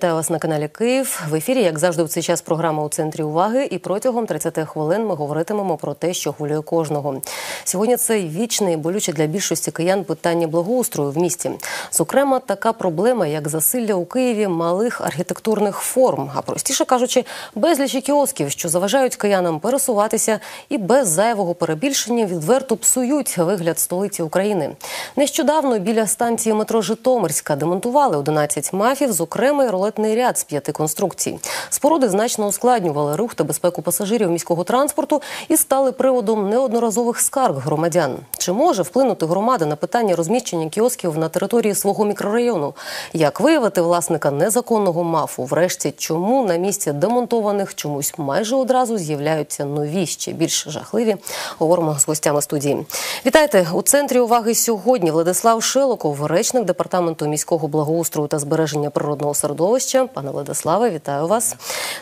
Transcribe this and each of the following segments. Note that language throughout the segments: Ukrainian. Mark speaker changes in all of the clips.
Speaker 1: Вітаю вас на каналі Київ. В ефірі, як завжди, в цей час програма у центрі уваги. І протягом 30 хвилин ми говоритимемо про те, що хвилює кожного. Сьогодні це вічне і болюче для більшості киян питання благоустрою в місті. Зокрема, така проблема, як засилля у Києві малих архітектурних форм, а простіше кажучи, безлічі кіосків, що заважають киянам пересуватися і без зайвого перебільшення відверто псують вигляд столиці України. Нещодавно біля станції метро Житомирська демонтували 11 мафів з окремий рулетний ряд з п'яти конструкцій. Споруди значно ускладнювали рух та безпеку пасажирів міського транспорту і стали приводом неодноразових скарг громадян. Чи може вплинути громада на питання розміщення кіосків на території свого мікрорайону? Як виявити власника незаконного мафу? Врешті, чому на місці демонтованих чомусь майже одразу з'являються нові ще більш жахливі? Говоримо з гостями студії. Вітайте у центрі уваги сьогодні. Владислав Шелоков, речник департаменту міського благоустрою та збереження природного середовища. Пане Владиславе, вітаю вас.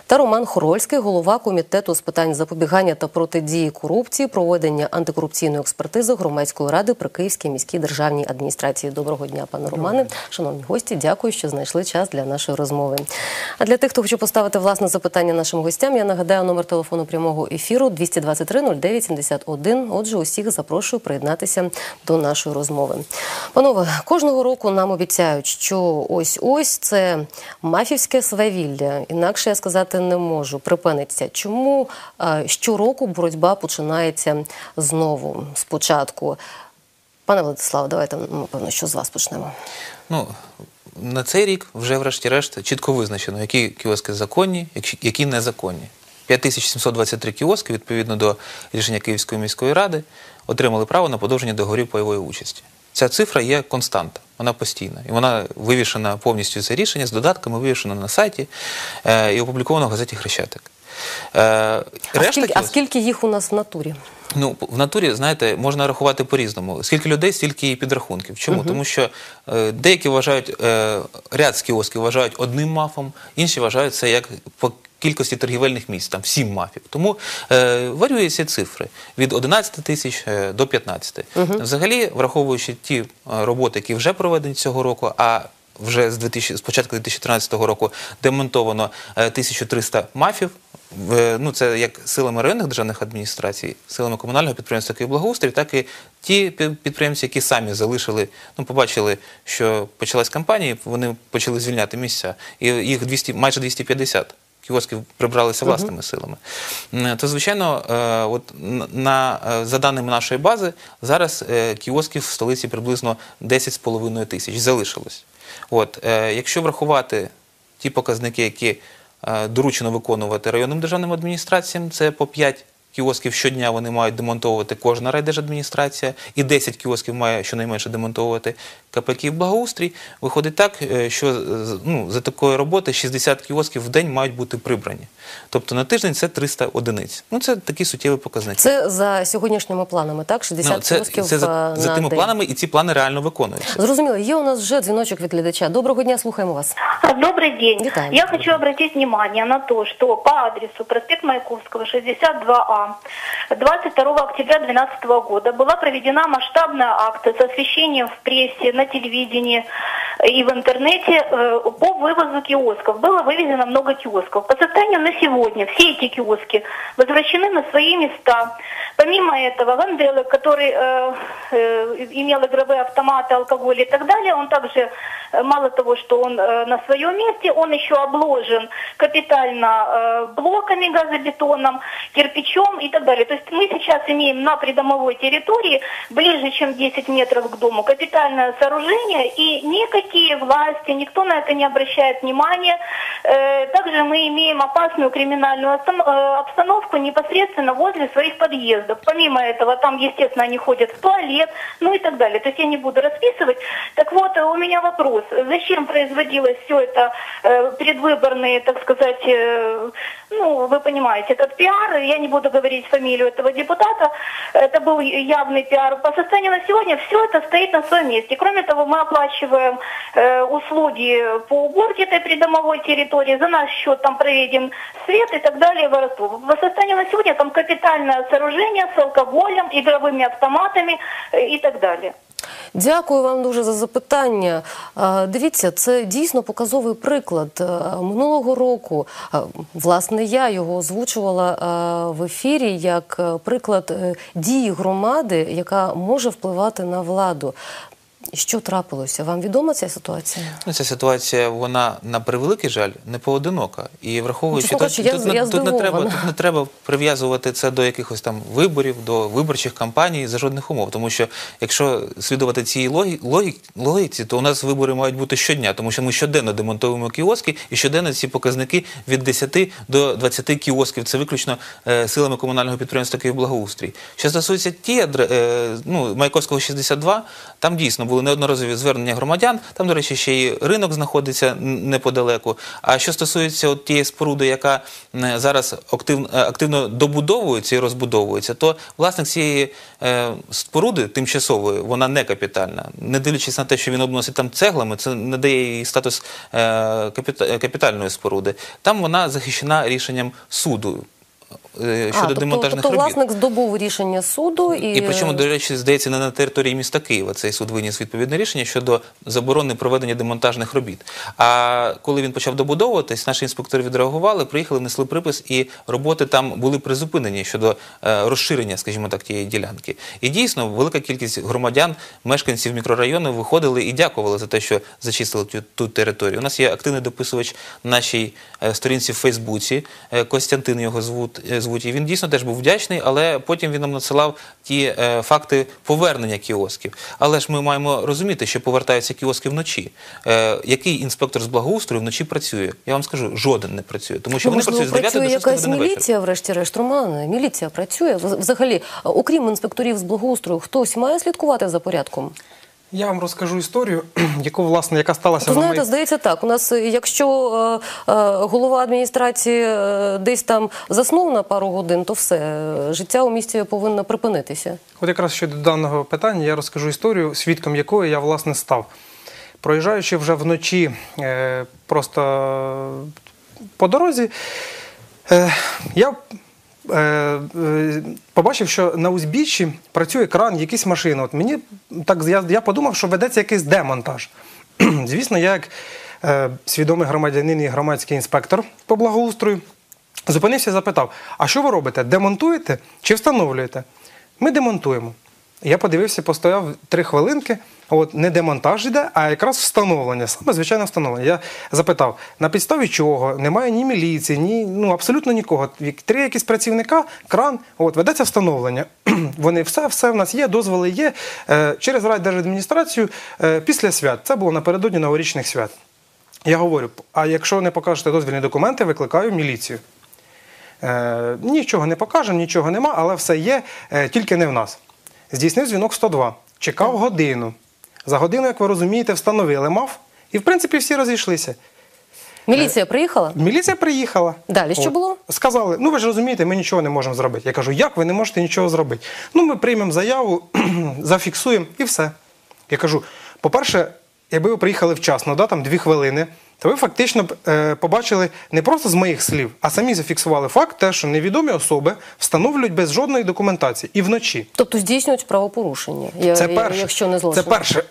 Speaker 1: Та Роман Хорольський, голова комітету з питань запобігання та протидії корупції, проведення антикорупційної експертизи громадської ради при Київській міській державній адміністрації. Доброго дня, пане Романе. Шановні гості, дякую, що знайшли час для нашої розмови. А для тих, хто хоче поставити власне запитання нашим гостям, я нагадаю номер телефону прямого ефіру 223 09 71. Отже, усіх запрошую приєднатися до нашої розмови. Панове, кожного року нам обіцяють, що ось ось це мафівське свавілля. Інакше я сказати не можу. Припиниться. Чому е, щороку боротьба починається знову спочатку? Пане Владиславе, давайте напевно, що з вас почнемо.
Speaker 2: Ну, на цей рік вже, врешті-решт, чітко визначено, які кіоски законні, які незаконні. 5723 кіоски, відповідно до рішення Київської міської ради, отримали право на подовження договорів пайової участі. Ця цифра є константа, вона постійна. І вона вивішена повністю це рішення з додатками, вивішена на сайті е, і опубліковано в газеті Хрещатик.
Speaker 1: Е, а, скільки, а скільки їх у нас в натурі?
Speaker 2: Ну, в натурі, знаєте, можна рахувати по-різному. Скільки людей, стільки і підрахунків. Чому? Uh -huh. Тому що е, деякі вважають, е, ряд з кіосків вважають одним мафом, інші вважають це як по кількості торгівельних місць, там 7 мафів. Тому е, варюються цифри від 11 тисяч е, до 15. Uh -huh. Взагалі, враховуючи ті е, роботи, які вже проведені цього року, а вже з 2000, з початку 2013 року демонтовано 1300 мафів. Ну, це як силами районних державних адміністрацій, силами комунального підприємства Київблагоустрій, так і ті підприємці, які самі залишили, ну побачили, що почалась кампанія, вони почали звільняти місця, і їх 200, майже 250 кіосків прибралися власними силами. То, звичайно, от на, за даними нашої бази, зараз кіосків в столиці приблизно 10,5 тисяч залишилось. От, Якщо врахувати ті показники, які доручено виконувати районним державним адміністраціям, це по 5 кіосків щодня вони мають демонтовувати кожна райдержадміністрація, і 10 кіосків має щонайменше демонтовувати КП «Київблагоустрій». Виходить так, що ну, за такої роботи 60 кіосків в день мають бути прибрані. Тобто на тиждень це 300 одиниць. Ну це такі суттєві показники.
Speaker 1: Це за сьогоднішніми планами, так? 60
Speaker 2: ну, це,
Speaker 1: кіосків
Speaker 2: це за,
Speaker 1: на
Speaker 2: за тими
Speaker 1: день.
Speaker 2: планами, і ці плани реально виконуються.
Speaker 1: Зрозуміло, є у нас вже дзвіночок від глядача. Доброго дня, слухаємо вас.
Speaker 3: Добрый день.
Speaker 1: Витаю.
Speaker 3: Я хочу обратить внимание на то, что по адресу проспект Маяковского, 62А, 22 октября 2012 года была проведена масштабная акция с освещением в прессе, на телевидении и в интернете э, по вывозу киосков. Было вывезено много киосков. По состоянию на сегодня все эти киоски возвращены на свои места. Помимо этого, Ганделы, который э, э, имел игровые автоматы, алкоголь и так далее, он также, э, мало того, что он э, на своем месте, он еще обложен капитально э, блоками газобетоном, кирпичом и так далее. То есть мы сейчас имеем на придомовой территории, ближе, чем 10 метров к дому, капитальное сооружение, и никакие власти, никто на это не обращает внимания. Э, также мы имеем опасную криминальную э, обстановку непосредственно возле своих подъездов. Помимо этого, там, естественно, они ходят в туалет, ну и так далее. То есть я не буду расписывать. Так вот, э, у меня вопрос. Зачем производилось все это предвыборные, так сказать, ну, вы понимаете, этот пиар, я не буду говорить фамилию этого депутата, это был явный пиар. По состоянию на сегодня все это стоит на своем месте. Кроме того, мы оплачиваем э, услуги по уборке этой придомовой территории, за наш счет там проведен свет и так далее, воровство. По состоянию на сегодня там капитальное сооружение с алкоголем, игровыми автоматами э, и так далее.
Speaker 1: Дякую вам дуже за запитання. Е, Дивіться, це дійсно показовий приклад. Е, Минулого року, е, власне, я його озвучувала в ефірі як приклад дії громади, яка може впливати на владу. Що трапилося? Вам відома ця ситуація?
Speaker 2: Ну, Ця ситуація, вона на превеликий жаль не поодинока. І враховуючи
Speaker 1: кажучи, я-
Speaker 2: тут,
Speaker 1: я
Speaker 2: тут не треба, тут не треба прив'язувати це до якихось там виборів, до виборчих кампаній за жодних умов. Тому що якщо слідувати цій логі, логі, логіці, то у нас вибори мають бути щодня, тому що ми щоденно демонтуємо кіоски, і щоденно ці показники від 10 до 20 кіосків. Це виключно е, силами комунального підприємства «Київблагоустрій». Що стосується ті адре- е, ну, Майковського 62, там дійсно були неодноразові звернення громадян. Там, до речі, ще й ринок знаходиться неподалеку. А що стосується от тієї споруди, яка зараз активно, активно добудовується і розбудовується, то власник цієї е, споруди тимчасової, вона не капітальна. Не дивлячись на те, що він обносить там цеглами, це не дає їй статус е, капітальної споруди. Там вона захищена рішенням суду. Е, Щодо
Speaker 1: а, тобто,
Speaker 2: демонтажних
Speaker 1: тобто
Speaker 2: робіт.
Speaker 1: власник здобув рішення суду і,
Speaker 2: І причому, до речі, здається, не на території міста Києва цей суд виніс відповідне рішення щодо заборони проведення демонтажних робіт. А коли він почав добудовуватись, наші інспектори відреагували, приїхали, внесли припис, і роботи там були призупинені щодо е, розширення, скажімо так, тієї ділянки. І дійсно, велика кількість громадян, мешканців мікрорайону виходили і дякували за те, що зачистили ту, ту територію. У нас є активний дописувач нашій е, сторінці в Фейсбуці. Костянтин його звуть, звуть. І він дійсно теж був вдячний, але потім він нам надсилав ті е, факти повернення кіосків. Але ж ми маємо розуміти, що повертаються кіоски вночі. Е, який інспектор з благоустрою вночі працює? Я вам скажу, жоден не працює. Тому що вони
Speaker 1: Можливо,
Speaker 2: працюють з 9
Speaker 1: працює
Speaker 2: до 6
Speaker 1: якась
Speaker 2: години вечора.
Speaker 1: міліція, врешті-решт. Міліція працює. Взагалі, е, окрім інспекторів з благоустрою, хтось має слідкувати за порядком?
Speaker 4: Я вам розкажу історію, яку власне яка сталася
Speaker 1: То
Speaker 4: на
Speaker 1: знаєте, здається так. У нас, е, якщо е, е, голова адміністрації е, десь там заснув на пару годин, то все життя у місті повинно припинитися.
Speaker 4: От якраз щодо даного питання я розкажу історію, свідком якої я власне став. Проїжджаючи вже вночі е, просто по дорозі, е, я побачив, що на узбіччі працює кран, якісь машини. От мені так я, я подумав, що ведеться якийсь демонтаж. Звісно, я як е, свідомий громадянин і громадський інспектор по благоустрою зупинився і запитав: а що ви робите? Демонтуєте чи встановлюєте? Ми демонтуємо. Я подивився, постояв три хвилинки. От не демонтаж йде, а якраз встановлення, саме звичайне встановлення. Я запитав, на підставі чого? Немає ні міліції, ні ну абсолютно нікого. Три якісь працівника, кран, от ведеться встановлення. Вони все, все в нас є, дозволи є. Е, через райдержадміністрацію е, після свят. Це було напередодні новорічних свят. Я говорю: а якщо не покажете дозвільні документи, викликаю міліцію. Е, нічого не покажемо, нічого нема, але все є, тільки не в нас. Здійснив дзвінок 102. Чекав годину. За годину, як ви розумієте, встановили мав, і в принципі всі розійшлися.
Speaker 1: Міліція приїхала?
Speaker 4: Міліція приїхала.
Speaker 1: Далі що було?
Speaker 4: Сказали, ну ви ж розумієте, ми нічого не можемо зробити. Я кажу, як ви не можете нічого зробити? Ну, ми приймемо заяву, зафіксуємо і все. Я кажу: по-перше, якби ви приїхали вчасно, да, там дві хвилини, то ви фактично е, побачили не просто з моїх слів, а самі зафіксували факт, те, що невідомі особи встановлюють без жодної документації і вночі.
Speaker 1: Тобто здійснюють правопорушення,
Speaker 4: Це
Speaker 1: я-
Speaker 4: перше.
Speaker 1: якщо не злочин.
Speaker 4: Це перше.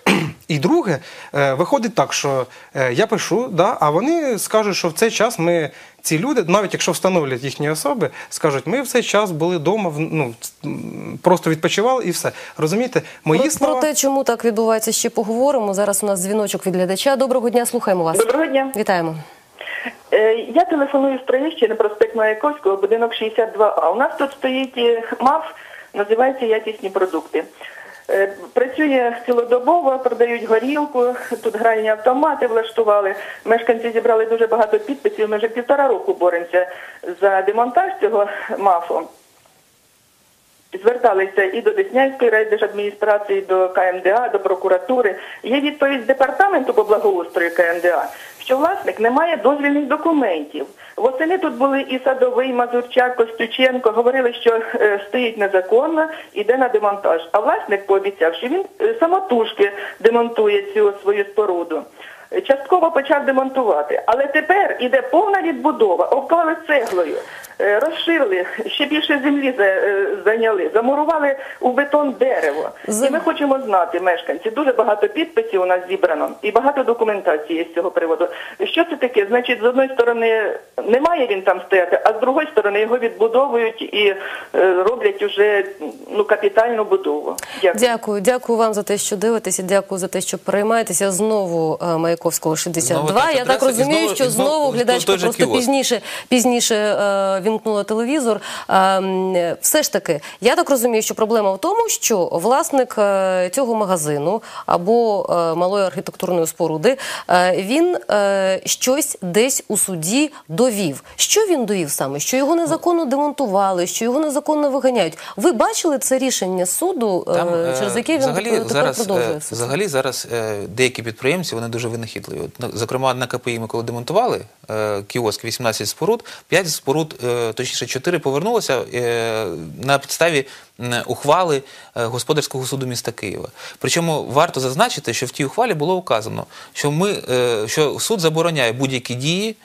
Speaker 4: І друге, е, виходить так, що е, я пишу, да, а вони скажуть, що в цей час ми, ці люди, навіть якщо встановлять їхні особи, скажуть, ми в цей час були вдома, ну, просто відпочивали і все. Розумієте, мої
Speaker 1: Про,
Speaker 4: слова.
Speaker 1: про те, чому так відбувається, ще поговоримо. Зараз у нас дзвіночок від глядача. Доброго дня, слухаємо вас.
Speaker 5: Доброго дня.
Speaker 1: Вітаємо.
Speaker 5: Е, Я телефоную з Троєщини, проспект Маяковського, будинок 62А. У нас тут стоїть МАФ, називається якісні продукти. Е, Працює цілодобово, продають горілку, тут гральні автомати влаштували. Мешканці зібрали дуже багато підписів. Ми вже півтора року боремося за демонтаж цього МАФу. Зверталися і до Деснянської райдержадміністрації, до КМДА, до прокуратури. Є відповідь департаменту по благоустрою КМДА, що власник не має дозвільних документів. Восени тут були і Садовий, Мазурчак, Костюченко. Говорили, що е, стоїть незаконно, іде на демонтаж. А власник пообіцяв, що він е, самотужки демонтує цю свою споруду. Частково почав демонтувати. Але тепер іде повна відбудова, обклали цеглою, е, розширили, ще більше землі е, зайняли, замурували у бетон дерево. І ми хочемо знати, мешканці, дуже багато підписів у нас зібрано і багато документації з цього приводу. Що це таке? Значить, з одної сторони немає він там стояти, а з другої сторони його відбудовують і е, роблять уже ну, капітальну будову. Дякую.
Speaker 1: Дякую, дякую вам за те, що дивитеся. Дякую за те, що переймаєтеся. Знову е, Маяковського 62.
Speaker 2: Знову
Speaker 1: Я так розумію,
Speaker 2: знову-
Speaker 1: що
Speaker 2: знову
Speaker 1: знову
Speaker 2: той
Speaker 1: глядачка просто пізніше пізніше е, вімкнула телевізор. Е, все ж таки, я так розумію, що проблема в тому, що власник е, цього магазину або е, малої архітектурної споруди е, він е, щось десь у суді довів. Що він довів саме? Що його незаконно демонтували, що його незаконно виганяють. Ви бачили це рішення суду,
Speaker 2: Там, е,
Speaker 1: через яке він
Speaker 2: взагалі,
Speaker 1: тепер
Speaker 2: зараз,
Speaker 1: продовжує
Speaker 2: е, взагалі зараз е, деякі підприємці вони дуже винахідливі. На- зокрема, на КПІ ми коли демонтували е, кіоск 18 споруд, 5 споруд, е, точніше 4 повернулося е, на підставі ухвали господарського суду міста Києва. Причому варто зазначити, що в тій ухвалі було указано, що ми що суд забороняє будь-які дії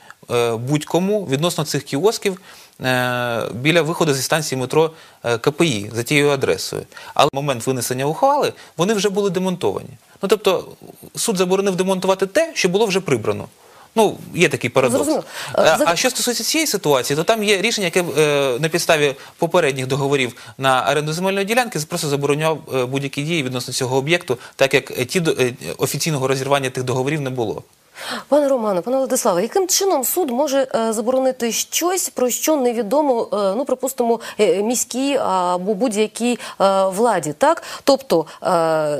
Speaker 2: будь-кому відносно цих кіосків е, біля виходу зі станції метро е, КПІ за тією адресою. Але в момент винесення ухвали вони вже були демонтовані. Ну тобто суд заборонив демонтувати те, що було вже прибрано. Ну, є такий парадокс. А,
Speaker 1: Е,
Speaker 2: а що стосується цієї ситуації, то там є рішення, яке е, на підставі попередніх договорів на оренду земельної ділянки просто забороняв е, будь-які дії відносно цього об'єкту, так як е, ті е, офіційного розірвання тих договорів не було.
Speaker 1: Пане Романе, пане Владиславе, яким чином суд може е, заборонити щось, про що невідомо, е, ну припустимо, е, міській або будь-якій владі? Так, тобто,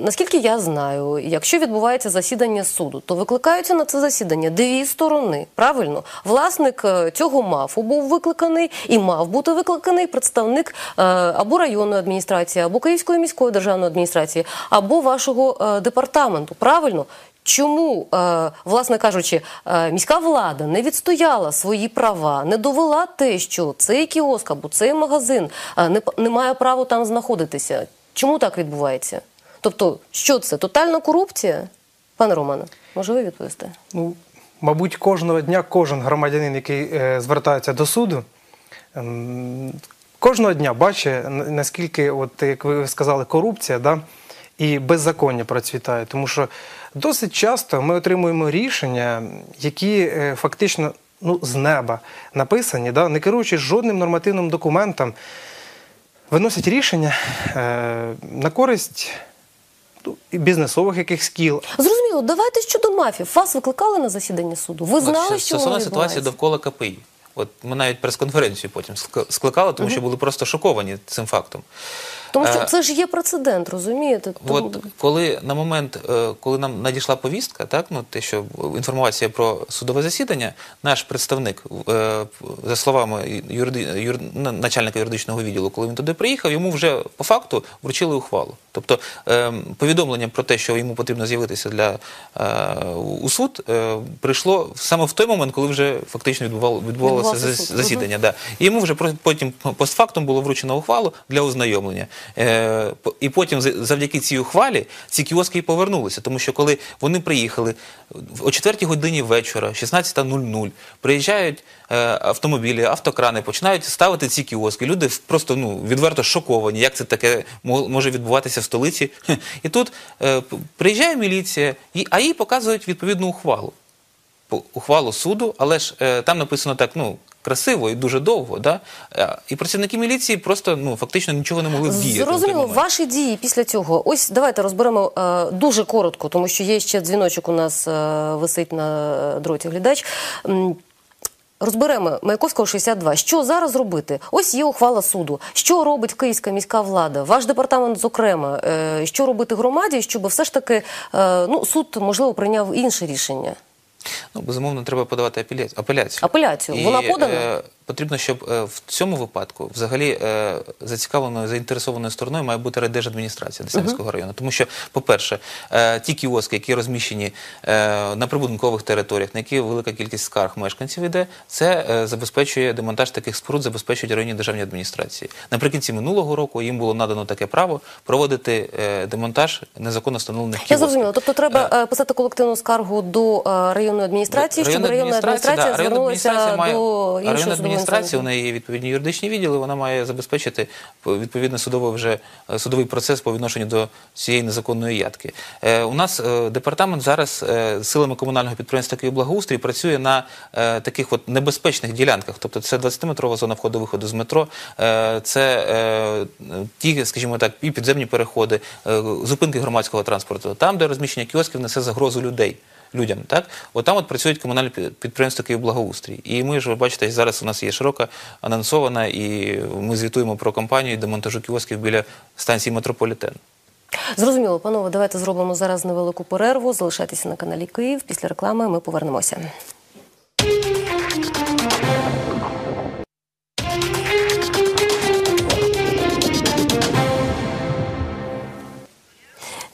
Speaker 1: наскільки я знаю, якщо відбувається засідання суду, то викликаються на це засідання дві сторони. Правильно, власник цього МАФу був викликаний і мав бути викликаний представник або районної адміністрації, або Київської міської державної адміністрації, або вашого департаменту. Правильно. Чому, е, власне кажучи, е, міська влада не відстояла свої права, не довела те, що цей кіоск або цей магазин е, не, має права там знаходитися? Чому так відбувається? Тобто, що це? Тотальна корупція? Пане Романе, може ви відповісте?
Speaker 4: Ну, мабуть, кожного дня кожен громадянин, який звертається до суду, кожного дня бачить, наскільки, от, як ви сказали, корупція да, і беззаконня процвітає. Тому що досить часто ми отримуємо рішення, які е, фактично ну, з неба написані, да, не керуючись жодним нормативним документом, виносять рішення е, на користь ну, і бізнесових якихось кіл,
Speaker 1: Зрозуміло, давайте щодо мафів. Вас викликали на засідання суду? Ви знали, що воно
Speaker 2: стосовно ситуації довкола КПІ. От ми навіть прес-конференцію потім скликали, тому що були просто шоковані цим фактом.
Speaker 1: Тому що
Speaker 2: Е,
Speaker 1: це ж є прецедент, розумієте?
Speaker 2: От коли на момент, е, коли нам надійшла повістка, так ну те, що інформація про судове засідання, наш представник, е, за словами юриди, юр, начальника юридичного відділу, коли він туди приїхав, йому вже по факту вручили ухвалу. Тобто е, повідомлення про те, що йому потрібно з'явитися для е, у суд, е, прийшло саме в той момент, коли вже фактично відбувало, відбувалося засідання. Да. І йому вже потім постфактум було вручено ухвалу для ознайомлення. Е, і потім завдяки цій ухвалі ці кіоски і повернулися. Тому що коли вони приїхали о 4 годині вечора, 16.00, приїжджають автомобілі, автокрани, починають ставити ці кіоски. Люди просто ну, відверто шоковані, як це таке може відбуватися в столиці. І тут е, приїжджає міліція, а їй показують відповідну ухвалу ухвалу суду, але ж е, там написано так, ну. Красиво і дуже довго, да? Е, і працівники міліції просто ну фактично нічого не могли вдіяти.
Speaker 1: Зрозуміло, ваші дії після цього. Ось давайте розберемо е, дуже коротко, тому що є ще дзвіночок у нас е, висить на е, дроті глядач. Розберемо Маяковського 62. Що зараз робити? Ось є ухвала суду. Що робить київська міська влада? Ваш департамент, зокрема, Е, що робити громаді, щоб все ж таки е, ну суд можливо прийняв інше рішення?
Speaker 2: Ну, безумовно, треба подавати апеля- апеляцію.
Speaker 1: Апеляцію. Вона подана?
Speaker 2: е, Потрібно, щоб е, в цьому випадку взагалі е, зацікавленою заінтересованою стороною має бути райдержадміністрація Деснянського району. Тому що, по-перше, е, ті кіоски, які розміщені е, на прибудинкових територіях, на які велика кількість скарг мешканців йде, це е, забезпечує демонтаж таких споруд, забезпечують районні державні адміністрації. Наприкінці минулого року їм було надано таке право проводити е, демонтаж незаконно встановлених
Speaker 1: Я
Speaker 2: кіосків.
Speaker 1: зрозуміла. Тобто треба е, писати колективну скаргу до е, районної адміністрації, щоб районна адміністрація звернулася до
Speaker 2: а
Speaker 1: іншої
Speaker 2: районна адміністрація, у неї є відповідні юридичні відділи, вона має забезпечити відповідний судовий вже е, судовий процес по відношенню до цієї незаконної ядки. Е, у нас е, департамент зараз силами комунального підприємства «Київблагоустрій» працює на таких от небезпечних ділянках. Тобто це 20-метрова зона входу-виходу з метро, це ті, скажімо так, і підземні переходи, зупинки громадського транспорту, там, де розміщення кіосків несе загрозу людей людям. Так, от там от працюють комунальні пі- підприємства Київблагоустрій. І ми ж ви бачите, зараз у нас є широка анонсована, і ми звітуємо про кампанію демонтажу кіосків біля станції метрополітен.
Speaker 1: Зрозуміло, панове, давайте зробимо зараз невелику перерву. Залишайтеся на каналі Київ. Після реклами ми повернемося.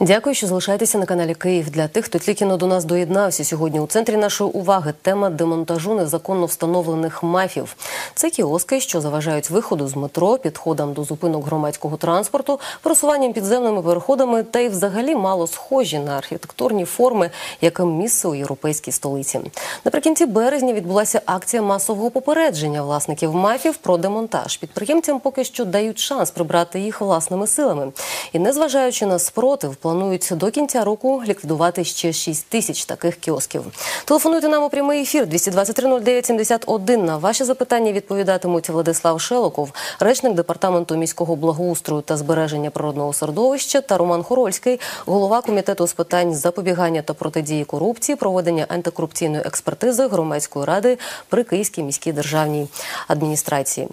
Speaker 1: Дякую, що залишаєтеся на каналі Київ. Для тих, хто тільки до нас доєднався сьогодні. У центрі нашої уваги тема демонтажу незаконно встановлених мафів. Це кіоски, що заважають виходу з метро, підходам до зупинок громадського транспорту, просуванням підземними переходами та й взагалі мало схожі на архітектурні форми, яким місце у європейській столиці. Наприкінці березня відбулася акція масового попередження власників мафів про демонтаж. Підприємцям поки що дають шанс прибрати їх власними силами. І незважаючи на спротив, планують до кінця року ліквідувати ще 6 тисяч таких кіосків. Телефонуйте нам у прямий ефір 223 09 71. На ваші запитання відповідатимуть Владислав Шелоков, речник департаменту міського благоустрою та збереження природного середовища, та Роман Хорольський, голова комітету з питань запобігання та протидії корупції, проведення антикорупційної експертизи громадської ради при Київській міській державній адміністрації.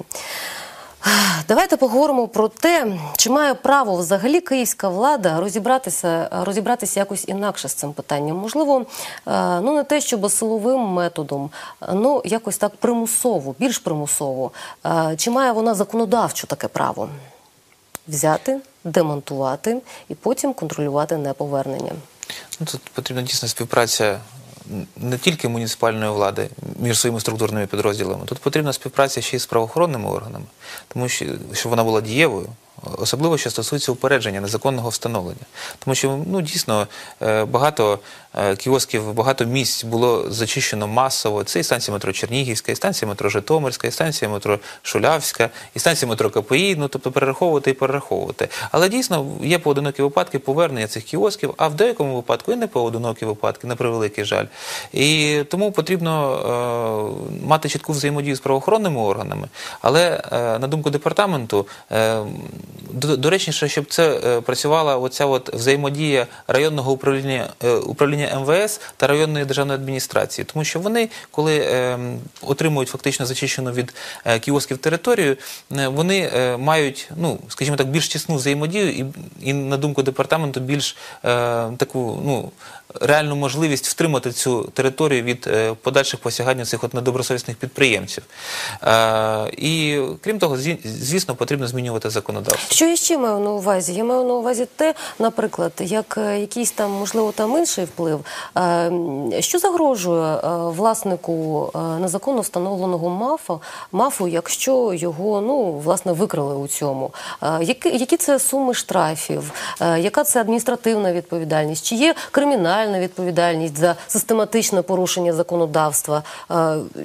Speaker 1: Давайте поговоримо про те, чи має право взагалі київська влада розібратися, розібратися якось інакше з цим питанням. Можливо, е, ну не те, щоб силовим методом, ну якось так примусово, більш примусово. Е, Чи має вона законодавчо таке право взяти, демонтувати і потім контролювати неповернення?
Speaker 2: Ну, тут потрібна дійсно співпраця не тільки муніципальної влади між своїми структурними підрозділами, тут потрібна співпраця ще й з правоохоронними органами, тому що щоб вона була дієвою. Особливо, що стосується упередження незаконного встановлення, тому що ну дійсно е, багато кіосків, багато місць було зачищено масово. Це і станція метро Чернігівська, і станція метро Житомирська, і станція метро Шулявська, і станція метро КПІ. Ну тобто перераховувати і перераховувати. Але дійсно є поодинокі випадки повернення цих кіосків, а в деякому випадку і не поодинокі випадки, на превеликий жаль. І тому потрібно е, мати чітку взаємодію з правоохоронними органами. Але е, на думку департаменту. Е, доречніше, щоб це е, працювала оця от взаємодія районного управління е, управління МВС та районної державної адміністрації, тому що вони, коли е, отримують фактично зачищену від е, кіосків територію, е, вони е, мають, ну скажімо так, більш тісну взаємодію і, і на думку департаменту, більш е, таку ну. Реальну можливість втримати цю територію від е, подальших посягань цих от недобросовісних підприємців. Е, і крім того, звісно, потрібно змінювати законодавство.
Speaker 1: Що я ще маю на увазі? Я маю на увазі те, наприклад, як е, якийсь там, можливо, там інший вплив, що загрожує власнику незаконно встановленого мафа, мафу, якщо його ну власне викрили у цьому. Які, це суми штрафів? Яка це адміністративна відповідальність? Чи є кримінальна відповідальність за систематичне порушення законодавства?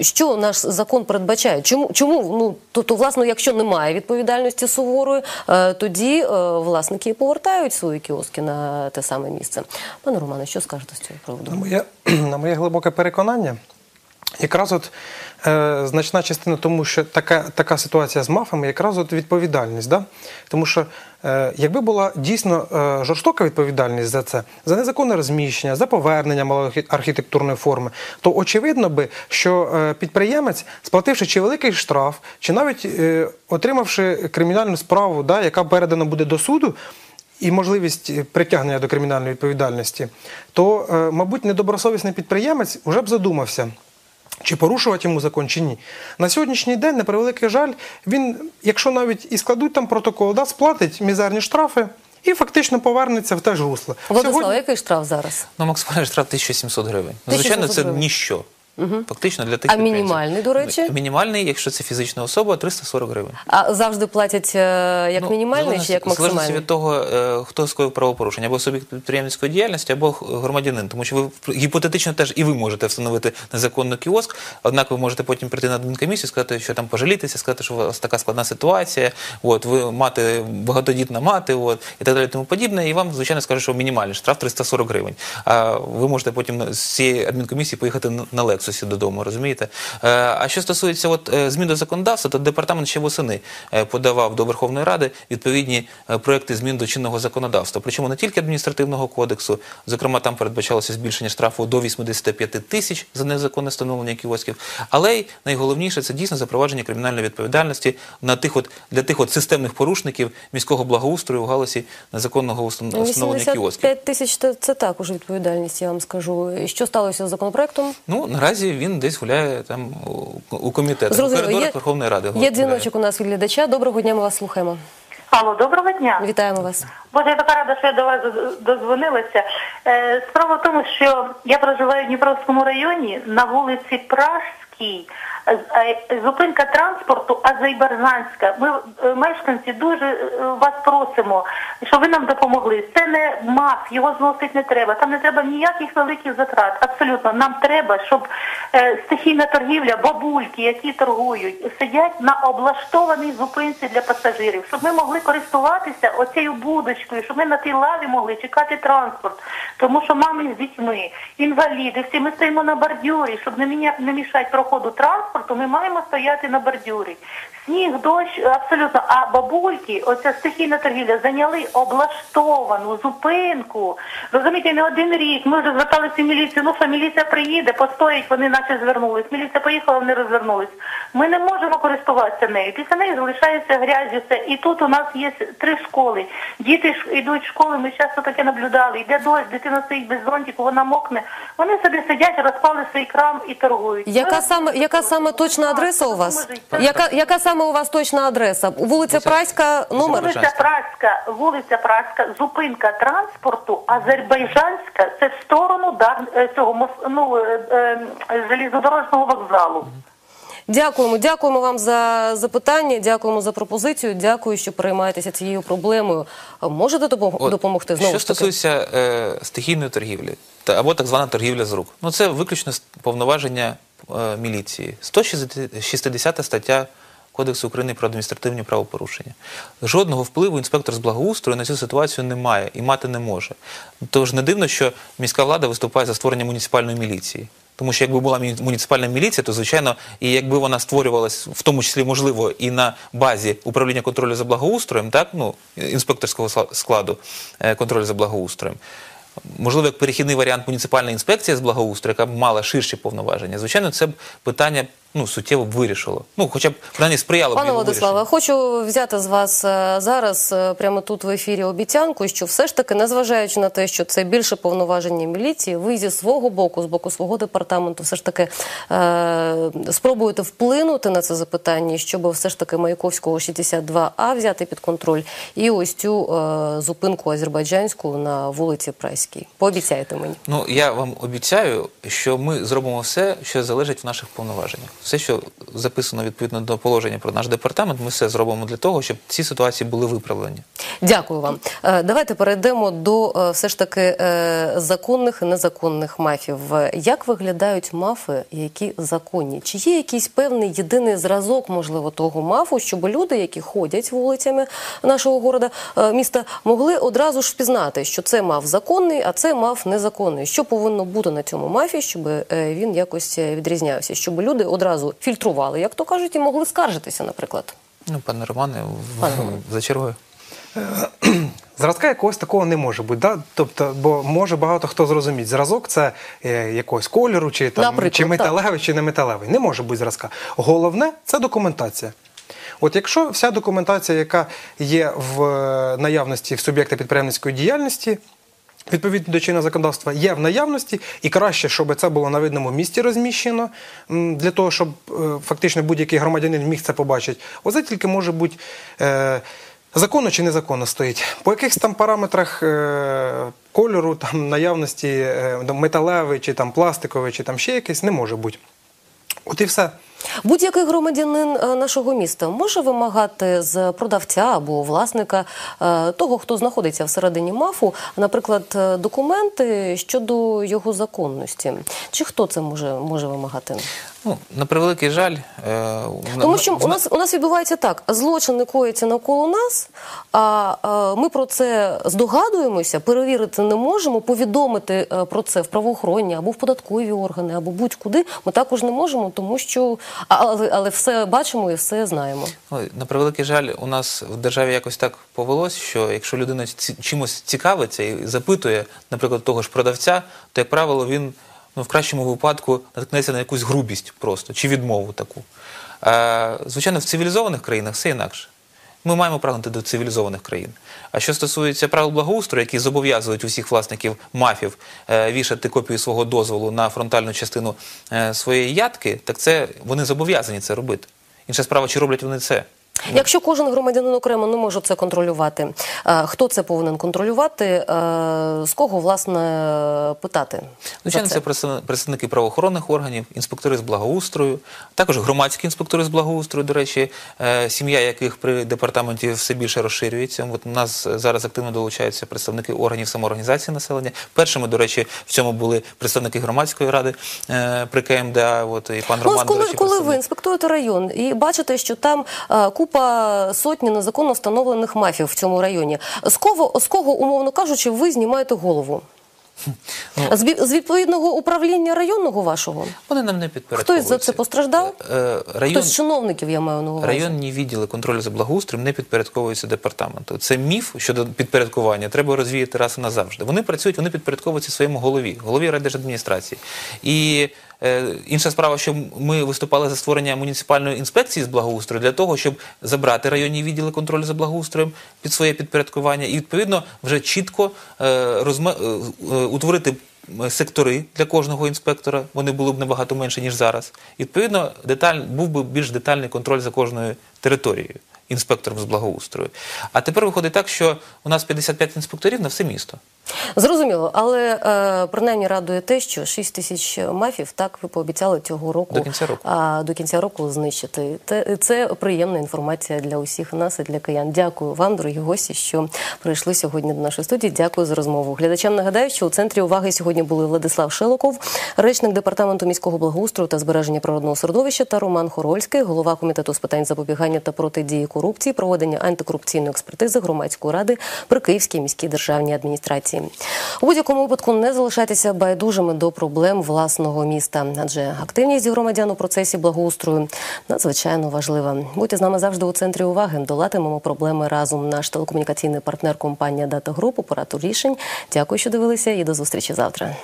Speaker 1: Що наш закон передбачає? Чому ну тобто, власне, якщо немає відповідальності суворої, е, тоді е, власники повертають свої кіоски на те саме місце. Пане Романе, що скажете з цього приводу?
Speaker 4: На моє, на моє глибоке переконання, якраз от е, значна частина тому, що така, така ситуація з мафами, якраз от відповідальність. Да? Тому що е, якби була дійсно е, жорстока відповідальність за це, за незаконне розміщення, за повернення малої архітектурної форми, то очевидно би, що підприємець, сплативши чи великий штраф, чи навіть отримавши кримінальну справу, да, яка передана буде до суду, і можливість притягнення до кримінальної відповідальності, то, мабуть, недобросовісний підприємець вже б задумався. Чи порушувати йому закон, чи ні. На сьогоднішній день, на превеликий жаль, він, якщо навіть і складуть там протокол, да, сплатить мізерні штрафи і фактично повернеться в те ж русло.
Speaker 1: Владислав, який штраф зараз?
Speaker 2: Ну, максимальний штраф 1700 гривень. Ну, звичайно,
Speaker 1: 1700
Speaker 2: це
Speaker 1: гривень.
Speaker 2: ніщо. Фактично для тих
Speaker 1: А мінімальний, до речі?
Speaker 2: Мінімальний, якщо це фізична особа, 340 гривень.
Speaker 1: А завжди платять е, як
Speaker 2: Ну,
Speaker 1: мінімальний чи як
Speaker 2: В залежності від того, е, хто скоїв правопорушення, або суб'єкт підприємницької діяльності, або громадянин. Тому що ви гіпотетично теж і ви можете встановити незаконно кіоск, однак ви можете потім прийти на адмінкомісію, сказати, що там пожалітися, сказати, що у вас така складна ситуація, от, ви мати багатодітна мати, от, і так далі, тому подібне, і вам, звичайно, скажуть, що мінімальний штраф 340 гривень. А ви можете потім з цієї адмінкомісії поїхати на- на Лексусі додому, розумієте? Е, А що стосується от, е, змін до законодавства, то департамент ще восени е, подавав до Верховної Ради відповідні проекти змін до чинного законодавства. Причому не тільки адміністративного кодексу, зокрема, там передбачалося збільшення штрафу до 85 тисяч за незаконне встановлення кіосків, але й найголовніше це дійсно запровадження кримінальної відповідальності на тих от для тих от системних порушників міського благоустрою в галузі незаконного
Speaker 1: Ну,
Speaker 2: встановлення кіосків.
Speaker 1: 85 тисяч це, також відповідальність, я вам скажу. І Що сталося з законопроектом?
Speaker 2: Ну наразі він десь гуляє там у, комітетах, у коридорах Верховної Ради.
Speaker 1: є дзвіночок у нас від глядача. Доброго дня, ми вас слухаємо.
Speaker 6: Алло, доброго дня.
Speaker 1: Вітаємо вас.
Speaker 6: Боже, я така рада, що я до вас дозвонилася. Е, справа в тому, що я проживаю в Дніпровському районі на вулиці Пражській. Е, е, Зупинка транспорту Азербайджанська. Ми е, мешканці дуже вас просимо, щоб ви нам допомогли. Це не маф, його зносити не треба. Там не треба ніяких великих затрат. Абсолютно, нам треба, щоб стихійна торгівля, бабульки, які торгують, сидять на облаштованій зупинці для пасажирів, щоб ми могли користуватися оцією будочкою, щоб ми на тій лаві могли чекати транспорт. Тому що мами з дітьми, інваліди, всі ми стоїмо на бордюрі, щоб не, мішати проходу транспорту, ми маємо стояти на бордюрі. Сніг, дощ, абсолютно. А бабульки, оця стихійна торгівля, зайняли облаштовану зупинку. Розумієте, не один рік. Ми вже зверталися в міліцію. Ну що міліція приїде, постоїть, вони наче звернулись. Міліція поїхала, вони розвернулись. Ми не можемо користуватися нею. Після неї залишається грязь. Все. І тут у нас є три школи. Діти йдуть в школи, ми часто таке наблюдали. Йде дощ, дитина стоїть без зонтику, вона мокне. Вони собі сидять, розпали свій крам і торгують.
Speaker 1: Яка саме, яка саме точна адреса у вас? Яка, яка саме у вас точна адреса? Вулиця Праська, номер?
Speaker 6: Вулиця Праська, вулиця Праська, зупинка транспорту Азербайджанська, це в сторону дар, е, цього ну, е, е, железнодорожного вокзалу.
Speaker 1: Дякуємо, дякуємо вам за запитання, дякуємо за пропозицію. Дякую, що переймаєтеся цією проблемою. Можете допом- допомогти знову
Speaker 2: Що
Speaker 1: таки?
Speaker 2: стосується е, стихійної торгівлі та або так звана торгівля з рук, ну це виключно повноваження е, міліції. 160 стаття Кодексу України про адміністративні правопорушення. Жодного впливу інспектор з благоустрою на цю ситуацію не має і мати не може. Тож не дивно, що міська влада виступає за створення муніципальної міліції. Тому що якби була муніципальна міліція, то звичайно, і якби вона створювалась, в тому числі можливо, і на базі управління контролю за благоустроєм, так ну інспекторського складу е, контролю за благоустроєм. Можливо, як перехідний варіант муніципальна інспекція з благоустрою, яка б мала ширші повноваження. Звичайно, це б питання ну суттєво б вирішило. Ну, хоча б принаймні сприяло б
Speaker 1: Пане
Speaker 2: його
Speaker 1: Владиславе,
Speaker 2: вирішенню.
Speaker 1: хочу взяти з вас е, зараз е, прямо тут в ефірі обіцянку, що все ж таки, незважаючи на те, що це більше повноваження міліції, ви зі свого боку, з боку свого департаменту, все ж таки е- спробуєте вплинути на це запитання, щоб все ж таки Маяковського 62А взяти під контроль і ось цю е- зупинку азербайджанську на вулиці Прайській. Пообіцяйте мені.
Speaker 2: Ну я вам обіцяю, що ми зробимо все, що залежить в наших повноваженнях. Все, що записано відповідно до положення про наш департамент, ми все зробимо для того, щоб ці ситуації були виправлені.
Speaker 1: Дякую вам. Е, Давайте перейдемо до е, все ж таки е, законних і незаконних мафів. Як виглядають мафи, які законні? Чи є якийсь певний єдиний зразок, можливо, того мафу, щоб люди, які ходять вулицями нашого города, міста, могли одразу ж впізнати, що це мав законний, а це мав незаконний. Що повинно бути на цьому мафі, щоб він якось відрізнявся, щоб люди одразу фільтрували, як то кажуть, і могли скаржитися, наприклад.
Speaker 2: Ну, пане Романе,
Speaker 1: Пане Романе.
Speaker 2: за чергою.
Speaker 4: Зразка якогось такого не може бути. Да? Тобто, бо може багато хто зрозуміти. Зразок це е, якогось кольору, чи, там,
Speaker 1: Наприклад,
Speaker 4: чи
Speaker 1: так.
Speaker 4: металевий, чи не металевий. Не може бути зразка. Головне це документація. От якщо вся документація, яка є в е, наявності в суб'єкта підприємницької діяльності, Відповідно до чинного законодавства є в наявності, і краще, щоб це було на видному місці розміщено, для того, щоб е, фактично будь-який громадянин міг це побачити. Оце тільки може бути е, законно чи незаконно стоїть. По якихось там параметрах е, кольору, там наявності металевий, чи там пластиковий, чи там ще якийсь, не може бути. От і все.
Speaker 1: Будь-який громадянин е, нашого міста може вимагати з продавця або власника е, того, хто знаходиться всередині мафу, наприклад, е, документи щодо його законності. Чи хто це може, може вимагати?
Speaker 2: Ну, на превеликий жаль, е,
Speaker 1: Тому що у нас у нас відбувається так: злочини коїться навколо нас, а е, ми про це здогадуємося, перевірити не можемо, повідомити про це в правоохоронні або в податкові органи, або будь-куди. Ми також не можемо, тому що але, але все бачимо і все знаємо.
Speaker 2: На превеликий жаль, у нас в державі якось так повелось, що якщо людина чимось цікавиться і запитує, наприклад, того ж продавця, то, як правило, він ну, в кращому випадку наткнеться на якусь грубість просто чи відмову таку. Звичайно, в цивілізованих країнах все інакше. Ми маємо прагнути до цивілізованих країн. А що стосується правил благоустрою, які зобов'язують усіх власників мафів е, вішати копію свого дозволу на фронтальну частину е, своєї ядки, так це вони зобов'язані це робити. Інша справа, чи роблять вони це.
Speaker 1: Якщо кожен громадянин окремо не може це контролювати, е, хто це повинен контролювати? е, З кого власне питати?
Speaker 2: Звичайно, це представ- представники правоохоронних органів, інспектори з благоустрою, також громадські інспектори з благоустрою, до речі, е, сім'я яких при департаменті все більше розширюється. От у нас зараз активно долучаються представники органів самоорганізації населення. Першими, до речі, в цьому були представники громадської ради при КМДА. От і пан
Speaker 1: Ну,
Speaker 2: Роман,
Speaker 1: ось коли,
Speaker 2: до речі,
Speaker 1: коли ви інспектуєте район і бачите, що там е, купа сотні незаконно встановлених мафів в цьому районі, з кого, з кого умовно кажучи, ви знімаєте голову?
Speaker 2: Ну,
Speaker 1: З, відповідного управління районного вашого?
Speaker 2: Вони нам не підпорядковуються.
Speaker 1: Хтось за це постраждав?
Speaker 2: Е, Район,
Speaker 1: Хтось з чиновників, я маю на увазі.
Speaker 2: Районні відділи контролю за благоустроєм не підпорядковуються департаменту. Це міф щодо підпорядкування. Треба розвіяти раз і назавжди. Вони працюють, вони підпорядковуються своєму голові, голові райдержадміністрації. І е, інша справа, що ми виступали за створення муніципальної інспекції з благоустрою для того, щоб забрати районні відділи контролю за благоустроєм під своє підпорядкування і відповідно вже чітко е, е, е, утворити сектори для кожного інспектора, вони були б набагато менше, ніж зараз. І, відповідно, деталь, був би більш детальний контроль за кожною територією інспектором з благоустрою. А тепер виходить так, що у нас 55 інспекторів на все місто.
Speaker 1: Зрозуміло, але е, принаймні радує те, що 6 тисяч мафів так ви пообіцяли цього року
Speaker 2: До кінця року.
Speaker 1: А, до кінця року знищити. Те- Це приємна інформація для усіх нас і для киян. Дякую вам, дорогі гості, що прийшли сьогодні до нашої студії. Дякую за розмову. Глядачам нагадаю, що у центрі уваги сьогодні були Владислав Шелоков, речник департаменту міського благоустрою та збереження природного середовища та Роман Хорольський, голова комітету з питань запобігання та протидії корупції, проведення антикорупційної експертизи громадської ради при Київській міській державній адміністрації. У будь-якому випадку не залишайтеся байдужими до проблем власного міста, адже активність громадян у процесі благоустрою надзвичайно важлива. Будьте з нами завжди у центрі уваги. Долатимемо проблеми разом. Наш телекомунікаційний партнер компанія Дата Груп, оператор рішень. Дякую, що дивилися, і до зустрічі завтра.